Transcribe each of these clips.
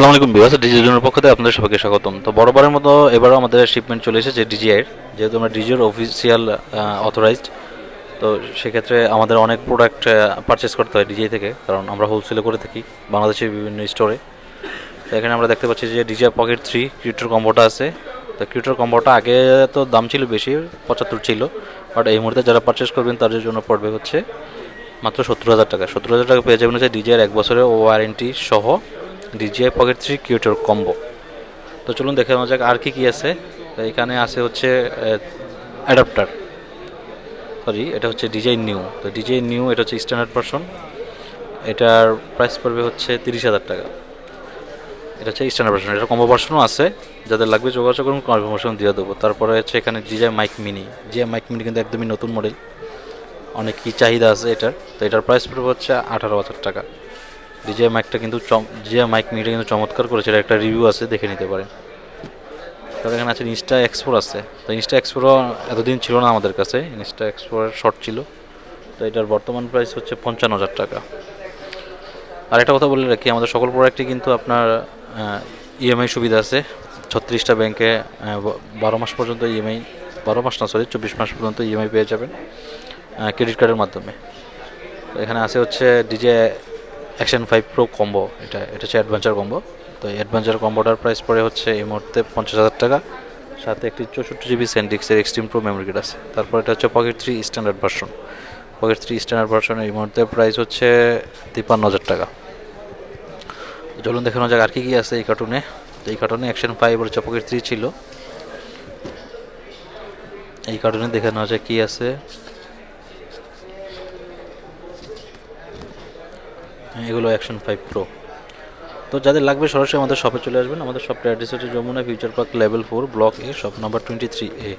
আসসালামু আলাইকুম বিবাস ডিজিজনের পক্ষ থেকে আপনাদের সবাইকে স্বাগতম। তো বরাবরের মতো এবারও আমাদের শিপমেন্ট চলে এসেছে ডিজিআইয়ের যেহেতু আমরা ডিজির অফিসিয়াল অথরাইজড তো সেক্ষেত্রে আমাদের অনেক প্রোডাক্ট পারচেস করতে হয় ডিজিআই থেকে, কারণ আমরা হোলসেলে করে থাকি, বাংলাদেশের বিভিন্ন স্টোরে তো এখানে আমরা দেখতে পাচ্ছি যে ডিজিআই পকেট থ্রি ক্রিউটার কম্বোটা আছে। তো ক্রিউটার কম্বোটা আগে তো দাম ছিল বেশি, পঁচাত্তর ছিল বাট এই মুহূর্তে যারা পারচেস করবেন, তাদের জন্য পড়বে হচ্ছে মাত্র সত্তর হাজার টাকা। সত্তর হাজার টাকা পেয়ে যাবেন হচ্ছে ডিজিআর এক বছরের ওয়ারেন্টি সহ DJI pocket three creator combo তো চলুন দেখে নেওয়া যাক আর কি কী আছে। তো এখানে আছে হচ্ছে অ্যাডাপ্টার সরি এটা হচ্ছে ডিজাই নিউ তো ডিজাই নিউ এটা হচ্ছে স্ট্যান্ডার্ড ভার্সন এটার প্রাইস পড়বে হচ্ছে তিরিশ হাজার টাকা। এটা হচ্ছে স্ট্যান্ডার্ড ভার্সন এটা কম্বো ভার্সনও আছে। যাদের লাগবে যোগাযোগ করুন কনফার্মেশন দিয়ে দেবো। তারপরে হচ্ছে এখানে DJI mic mini DJI mic mini কিন্তু একদমই নতুন মডেল অনেক কি চাহিদা আছে এটার। তো এটার প্রাইস পড়বে হচ্ছে আঠারো হাজার টাকা। ডিজে মাইকটা কিন্তু জিয়া মাইক মিটা কিন্তু চমৎকার করেছে। এটা একটা রিভিউ আছে, দেখে নিতে পারেন। তারপর এখানে আছে ইনস্টা এক্সপোর আছে। তো ইনস্টা এক্সপোরও এতদিন ছিল না আমাদের কাছে। ইনস্টা এক্সপোরের শর্ট ছিল। তো এটার বর্তমান প্রাইস হচ্ছে পঞ্চান্ন হাজার টাকা। আর একটা কথা বলে রাখি, আমাদের সকল প্রোডাক্টই কিন্তু আপনার ইএমআই সুবিধা আছে। ছত্রিশটা ব্যাংকে বারো মাস পর্যন্ত ইএমআই বারো মাস না সরি চব্বিশ মাস পর্যন্ত ইএমআই পেয়ে যাবেন ক্রেডিট কার্ডের মাধ্যমে। এখানে আছে হচ্ছে DJI action five pro combo এটা এটা হচ্ছে অ্যাডভেঞ্চার কম্বো তো অ্যাডভেঞ্চার কম্বোটার প্রাইস পড়ে হচ্ছে এই মুহূর্তে পঞ্চাশ হাজার টাকা। সাথে একটি চৌষট্টি জিবি সেন্ডিক্সের এক্সট্রিম প্রো মেমোরি কার্ড আছে। তারপর এটা হচ্ছে pocket three standard version pocket three standard ভার্সনের এই মুহূর্তে প্রাইস হচ্ছে তিপ্পান্ন হাজার টাকা। চলুন দেখানো যাক আর কি কী আছে এই কার্টুনে এই কার্টুনে অ্যাকশন ফাইভ হচ্ছে পকেট থ্রি ছিল। এই কার্টুনে দেখে নেওয়া যায় কী আছে। এগুলো অ্যাকশন ফাইভ প্রো তো যাদের লাগবে সরাসরি আমাদের শপে চলে আসবেন। আমাদের শপটা অ্যাড্রেস হচ্ছে Jamuna future park level four block A shop number twenty three A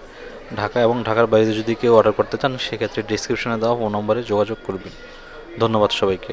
Dhaka এবং ঢাকার বাইরে যদি কেউ অর্ডার করতে চান, সেক্ষেত্রে ডিসক্রিপশনে দেওয়া ফোন নম্বরে যোগাযোগ করবেন। ধন্যবাদ সবাইকে।